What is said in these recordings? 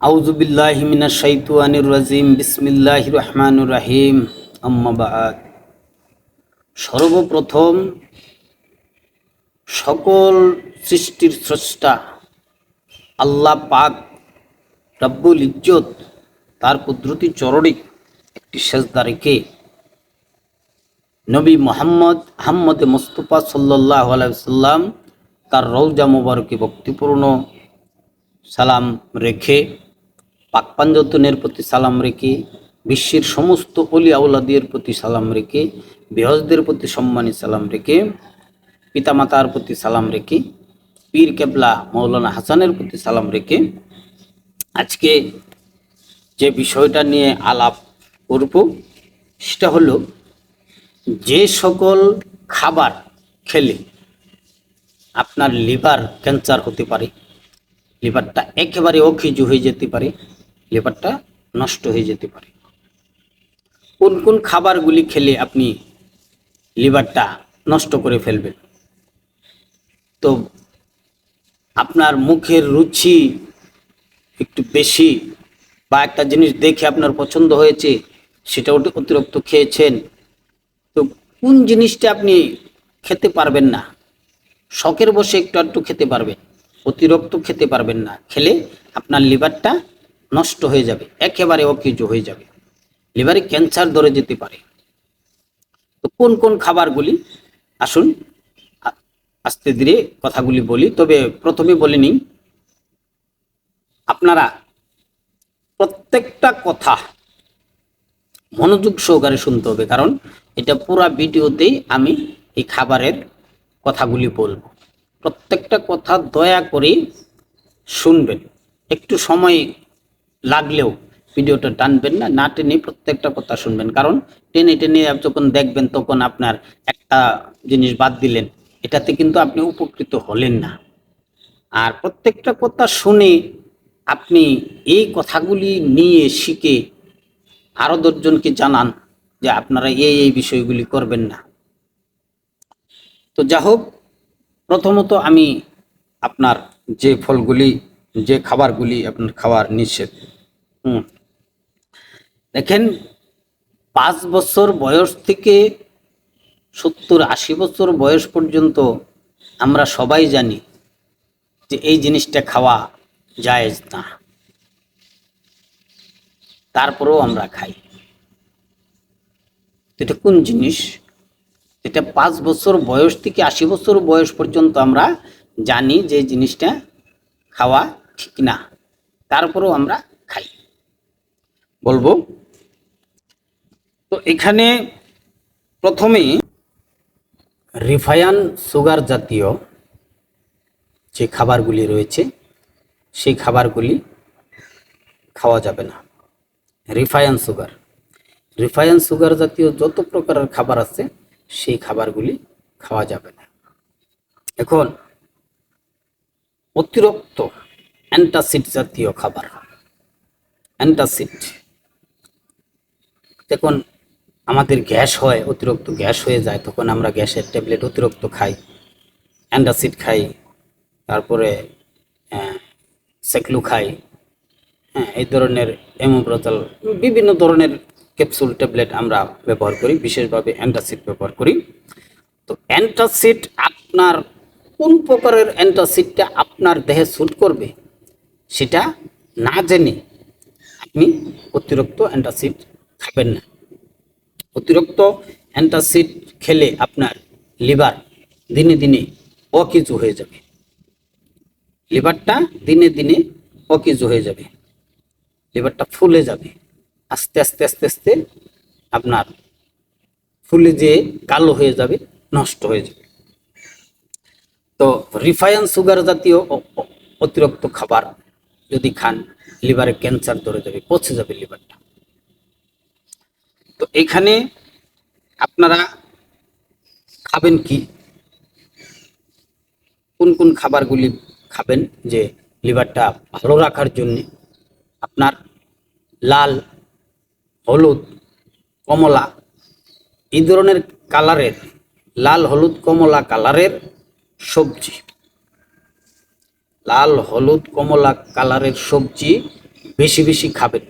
আউজুবিল্লাহি রাজিম, বিসমিল্লাহির রহমানির রহিম, আম্মা বাদ। সর্বপ্রথম সকল সৃষ্টির স্রষ্টা আল্লাহ পাক রব্বুল ইজ্জত, তার কুদরতি চরণে একটি সেজদা রেখে নবী মোহাম্মদ আহম্মদ মুস্তফা সাল্লাহ আলাইসাল্লাম তার রৌজা মুবারকে ভক্তিপূর্ণ সালাম রেখে পাকপাঞ্জতনের প্রতি সালাম রেখে, বিশ্বের সমস্ত অলি আউলাদের প্রতি সালাম রেখে বেহজদের প্রতি সম্মানী সালাম রেখে, পিতামাতার প্রতি সালাম রেখে, পীর কেবলা মৌলানা হাসানের প্রতি সালাম রেখে আজকে যে বিষয়টা নিয়ে আলাপ করব, সেটা হলো যে সকল খাবার খেলে আপনার লিভার ক্যান্সার হতে পারে, লিভারটা একেবারে অখিজু হয়ে যেতে পারে লিভারটা নষ্ট হয়ে যেতে পারে। কোন কোন খাবারগুলি খেলে আপনি লিভারটা নষ্ট করে ফেলবেন? তো আপনার মুখের রুচি একটু বেশি বা একটা জিনিস দেখে আপনার পছন্দ হয়েছে, সেটা অতি- অতিরিক্ত খেয়েছেন, তো কোন জিনিসটা আপনি খেতে পারবেন না? শখের বসে একটু একটু খেতে পারবেন, অতিরিক্ত খেতে পারবেন না। খেলে আপনার লিভারটা নষ্ট হয়ে যাবে, একেবারে অকিজ হয়ে যাবে। লিভারে ক্যান্সার ধরে যেতে পারে। তো কোন কোন খাবারগুলি? আসুন আস্তে ধীরে কথাগুলি বলি, তবে প্রথমে বলে নিই, আপনারা প্রত্যেকটা কথা মনোযোগ সহকারে শুনতে হবে, কারণ এটা পুরা ভিডিওতেই আমি এই খাবারের কথাগুলি বলব। প্রত্যেকটা কথা দয়া করে শুনবেন। একটু সময় লাগলেও ভিডিওটা টানবেন না না টেনে প্রত্যেকটা কথা শুনবেন। কারণ টেনে টেনে যখন দেখবেন তখন আপনার একটা জিনিস বাদ দিলেন, এটাতে কিন্তু আপনি উপকৃত হলেন না। আর প্রত্যেকটা কথা শুনে আপনি এই কথাগুলি নিয়ে শিখে আরও দশজনকে জানান যে আপনারা এই এই বিষয়গুলি করবেন না। তো যা হোক, প্রথমত আমি আপনার যে ফলগুলি, যে খাবারগুলি আপনার খাওয়ার নিষেধ দেখেন, পাঁচ বছর বয়স থেকে সত্তর আশি বছর বয়স পর্যন্ত আমরা সবাই জানি যে এই জিনিসটা খাওয়া জায়েজ না। তারপরেও আমরা খাই। এটা কোন জিনিস? এটা পাঁচ বছর বয়স থেকে আশি বছর বয়স পর্যন্ত আমরা জানি যে জিনিসটা খাওয়া ঠিক না। তারপরেও আমরা খাই। বলব। তো এখানে প্রথমে রিফায়ান সুগার জাতীয় যে খাবারগুলি রয়েছে, সেই খাবারগুলি খাওয়া যাবে না। রিফায়ান সুগার। রিফায়ান সুগার জাতীয় যত প্রকারের খাবার আছে, সেই খাবারগুলি খাওয়া যাবে না। এখন অতিরিক্ত অ্যান্টাসিড জাতীয় খাবার। অ্যান্টাসিড দেখুন আমাদের গ্যাস হয়, অতিরিক্ত গ্যাস হয়ে যায়, তখন আমরা গ্যাসের ট্যাবলেট অতিরিক্ত খাই, অ্যান্ডাসিড খাই, তারপরে সেকলু খাই হ্যাঁ এই ধরনের এমোপ্রোজাল বিভিন্ন ধরনের ক্যাপসুল ট্যাবলেট আমরা ব্যবহার করি, বিশেষভাবে অ্যান্টাসিড ব্যবহার করি। তো অ্যান্টাসিড আপনার, কোন প্রকারের অ্যান্টাসিডটা আপনার দেহে স্যুট করবে, সেটা না জেনে আপনি অতিরিক্ত অ্যান্টাসিড খাবেন না। অতিরিক্ত অ্যান্টাসিড খেলে আপনার লিভার দিনে দিনে অকিচু হয়ে যাবে। লিভারটা দিনে দিনে অকিচু হয়ে যাবে। লিভারটা ফুলে যাবে। আস্তে আস্তে আস্তে আস্তে আপনার ফুলে যে কালো হয়ে যাবে, নষ্ট হয়ে যাবে। তো রিফাইন সুগার জাতীয় অতিরিক্ত খাবার যদি খান, লিভারে ক্যান্সার ধরে যাবে, পচে যাবে লিভারটা। তো এখানে আপনারা খাবেন কি? কোন কোন খাবারগুলি খাবেন যে লিভারটা ভালো রাখার জন্য? আপনার লাল, হলুদ, কমলা এই ধরনের কালারের, লাল, হলুদ, কমলা কালারের সবজি। লাল, হলুদ, কমলা কালারের সবজি বেশি বেশি খাবেন।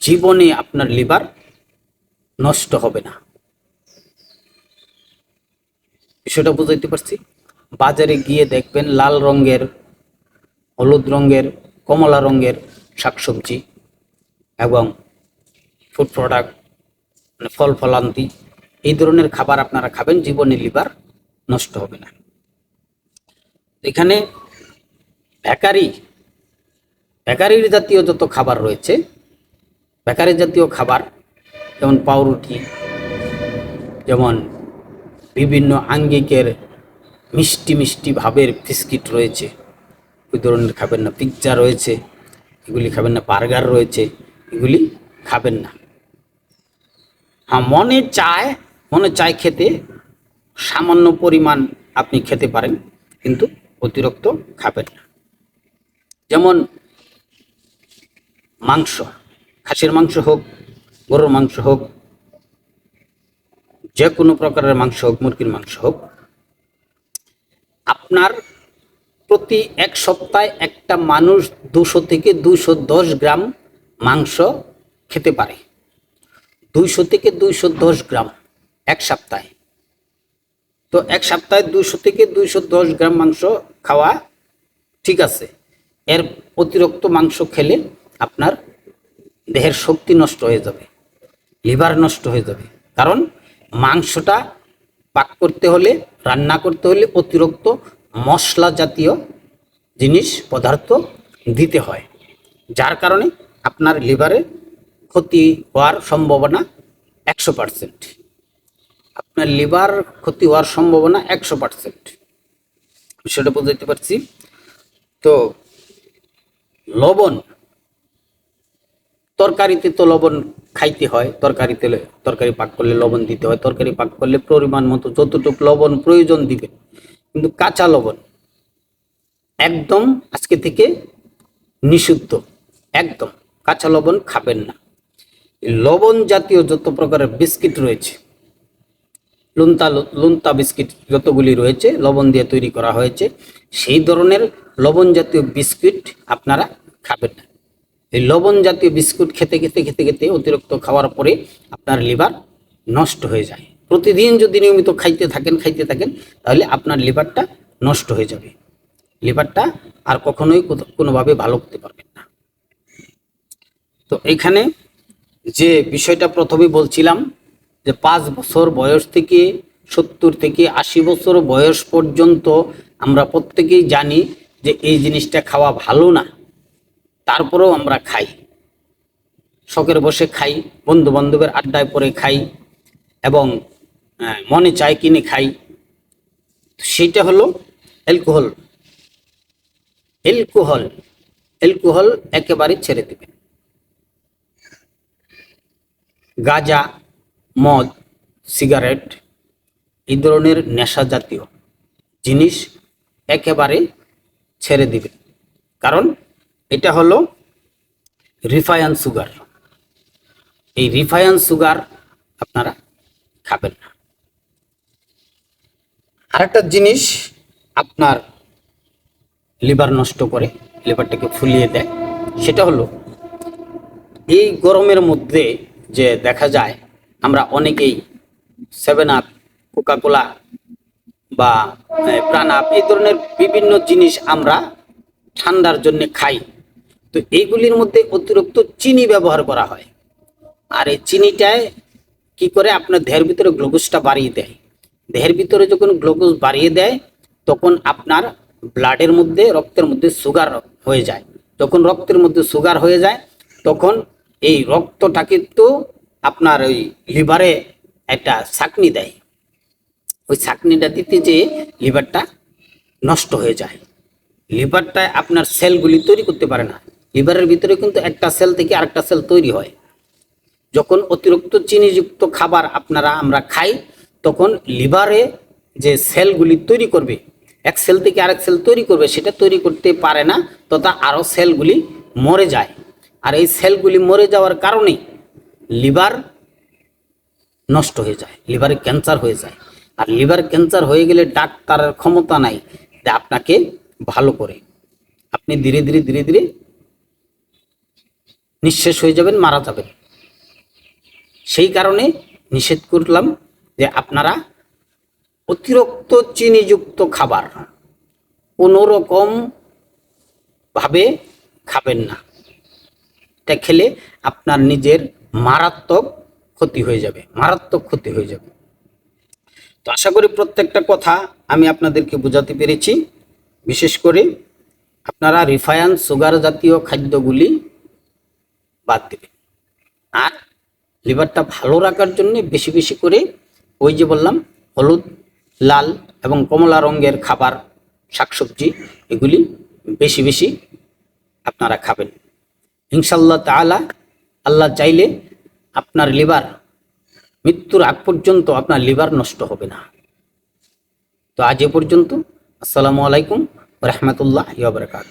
জীবনে আপনার লিভার নষ্ট হবে না। বিষয়টা বুঝাইতে পারছি? বাজারে গিয়ে দেখবেন লাল রঙের, হলুদ রঙের, কমলা রঙের শাকসবজি এবং ফুড প্রোডাক্ট মানে ফল ফলান্তি, এই ধরনের খাবার আপনারা খাবেন, জীবনে লিভার নষ্ট হবে না। এখানে বেকারি, বেকারির জাতীয় যত খাবার রয়েছে বেকারি জাতীয় খাবার যেমন পাউরুটি, যেমন বিভিন্ন আঙ্গিকের মিষ্টি মিষ্টি ভাবের বিস্কিট রয়েছে। ওই ধরনের খাবেন না, পিৎজা রয়েছে, এগুলি খাবেন না, বার্গার রয়েছে, এগুলি খাবেন না। হ্যাঁ মনে চায় মনে চায় খেতে সামান্য পরিমাণ আপনি খেতে পারেন, কিন্তু অতিরিক্ত খাবেন না। যেমন মাংস, খাসির মাংস হোক গরুর মাংস হোক, যে কোনো প্রকারের মাংস হোক, মুরগির মাংস হোক, আপনার প্রতি এক সপ্তাহে একটা মানুষ দুশো থেকে দুশো দশ গ্রাম মাংস খেতে পারে। দুইশো থেকে দুইশো দশ গ্রাম এক সপ্তাহে। তো এক সপ্তাহে দুইশো থেকে দুইশো দশ গ্রাম মাংস খাওয়া ঠিক আছে। এর অতিরিক্ত মাংস খেলে আপনার দেহের শক্তি নষ্ট হয়ে যাবে। লিভার নষ্ট হয়ে যাবে। কারণ মাংসটা পাক করতে হলে, রান্না করতে হলে অতিরিক্ত মশলা জাতীয় জিনিস, পদার্থ দিতে হয়। যার কারণে আপনার লিভারে ক্ষতি হওয়ার সম্ভাবনা একশো পার্সেন্ট আপনার লিভার ক্ষতি হওয়ার সম্ভাবনা একশো পার্সেন্ট সেটা বুঝতে পারছি। তো লবণ, তরকারিতে তো লবণ খাইতে হয়, তরকারিতে তরকারি পাক করলে লবণ দিতে হয়, তরকারি পাক করলে পরিমাণ মতো যতটুকু লবণ প্রয়োজন দিবে, কিন্তু কাঁচা লবণ একদম আজকে থেকে নিষিদ্ধ, একদম কাঁচা লবণ খাবেন না। লবণ জাতীয় যত প্রকারের বিস্কিট রয়েছে, লুন্তা লুন্তা বিস্কিট যতগুলি রয়েছে, লবণ দিয়ে তৈরি করা হয়েছে, সেই ধরনের লবণ জাতীয় বিস্কিট আপনারা খাবেন না। এই লবণ জাতীয় বিস্কুট খেতে খেতে খেতে খেতে অতিরিক্ত খাওয়ার পরে আপনার লিভার নষ্ট হয়ে যায়। প্রতিদিন যদি নিয়মিত খাইতে থাকেন খাইতে থাকেন, তাহলে আপনার লিভারটা নষ্ট হয়ে যাবে। লিভারটা আর কখনোই কোনোভাবে ভালো করতে পারবেন না। তো এখানে যে বিষয়টা প্রথমে বলছিলাম, যে পাঁচ বছর বয়স থেকে সত্তর থেকে আশি বছর বয়স পর্যন্ত আমরা প্রত্যেকেই জানি যে এই জিনিসটা খাওয়া ভালো না। তারপরেও আমরা খাই। শখের বসে খাই বন্ধু বান্ধবের আড্ডায় পরে খাই এবং মনে চায় কিনে খাই। সেটা হলো অ্যালকোহল। অ্যালকোহল অ্যালকোহল একেবারে ছেড়ে দেবে। গাঁজা, মদ, সিগারেট এই ধরনের নেশা জাতীয় জিনিস একেবারে ছেড়ে দিবে। কারণ এটা হলো রিফাইন সুগার। এই রিফাইন সুগার আপনারা খাবেন না। আরেকটা জিনিস আপনার লিভার নষ্ট করে, লিভারটাকে ফুলিয়ে দেয়, সেটা হলো এই গরমের মধ্যে যে দেখা যায়, আমরা অনেকেই সেভেন আপ কোকাকোলা বা প্রাণ আপ এই ধরনের বিভিন্ন জিনিস আমরা ঠান্ডার জন্য খাই। তো এইগুলির মধ্যে অতিরিক্ত চিনি ব্যবহার করা হয়। আর এই চিনিটায় কি করে? আপনার দেহের ভিতরে গ্লুকোজটা বাড়িয়ে দেয়। দেহের ভিতরে যখন গ্লুকোজ বাড়িয়ে দেয়, তখন আপনার ব্লাডের মধ্যে, রক্তের মধ্যে সুগার হয়ে যায়। যখন রক্তের মধ্যে সুগার হয়ে যায়, তখন এই রক্তটা কিন্তু আপনার ওই লিভারে একটা ছাকনি দেয়। ওই ছাকনিটা দিতে যে লিভারটা নষ্ট হয়ে যায়। লিভারটায় আপনার সেলগুলি তৈরি করতে পারে না। লিভারের ভিতরে কিন্তু একটা সেল থেকে আরেকটা সেল তৈরি হয়। যখন অতিরিক্ত চিনিযুক্ত খাবার আপনারা আমরা খাই, তখন লিভারে যে সেলগুলি তৈরি করবে, এক সেল থেকে আরেক সেল তৈরি করবে, সেটা তৈরি করতে পারে না, তথা আরও সেলগুলি মরে যায়। আর এই সেলগুলি মরে যাওয়ার কারণে লিভার নষ্ট হয়ে যায় লিভারে ক্যান্সার হয়ে যায়। আর লিভার ক্যান্সার হয়ে গেলে ডাক্তারের ক্ষমতা নাই আপনাকে ভালো করে। আপনি ধীরে ধীরে ধীরে ধীরে নিঃশেষ হয়ে যাবেন, মারা যাবেন। সেই কারণে নিষেধ করলাম যে আপনারা অতিরিক্ত চিনিযুক্ত খাবার কোনো ভাবে খাবেন না। এটা খেলে আপনার নিজের মারাত্মক ক্ষতি হয়ে যাবে, মারাত্মক ক্ষতি হয়ে যাবে। তো আশা করি প্রত্যেকটা কথা আমি আপনাদেরকে বোঝাতে পেরেছি। বিশেষ করে আপনারা রিফাইন সুগার জাতীয় খাদ্যগুলি বাদ দেবেন আর লিভারটা ভালো রাখার জন্য বেশি বেশি করে ওই যে বললাম, হলুদ, লাল এবং কমলা রঙের খাবার, শাকসবজি, এগুলি বেশি বেশি আপনারা খাবেন। ইনশাল্লাহ তাআলা আল্লাহ চাইলে আপনার লিভার মৃত্যুর আগ পর্যন্ত আপনার লিভার নষ্ট হবে না। তো আজ এ পর্যন্ত, আসসালামু আলাইকুম রহমতুল্লাহ বারকাত